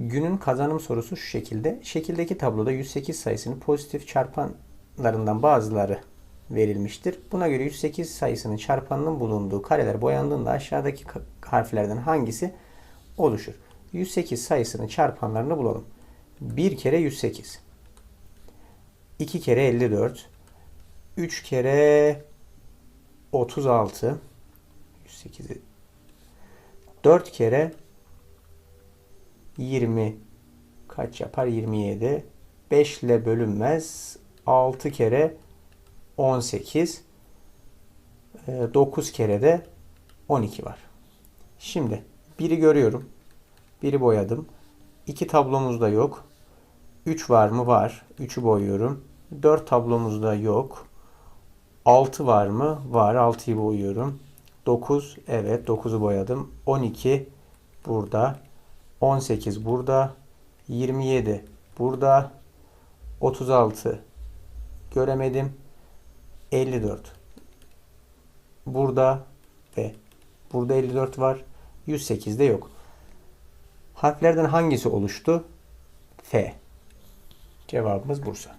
Günün kazanım sorusu şu şekilde. Şekildeki tabloda 108 sayısının pozitif çarpanlarından bazıları verilmiştir. Buna göre 108 sayısının çarpanının bulunduğu kareler boyandığında aşağıdaki harflerden hangisi oluşur? 108 sayısının çarpanlarını bulalım. 1 kere 108. 2 kere 54. 3 kere 36. 108'i 4 kere 20 kaç yapar? 27. 5 ile bölünmez. 6 kere 18. 9 kere de 12 var. Şimdi biri görüyorum. Biri boyadım. İki tablomuzda yok. 3 var mı? Var. 3'ü boyuyorum. 4 tablomuzda yok. 6 var mı? Var. 6'yı boyuyorum. 9. Evet. 9'u boyadım. 12 burada. 18 burada. 27 burada. 36 göremedim. 54 burada ve burada 54 var. 108 de yok. Harflerden hangisi oluştu? F. Cevabımız Bursa.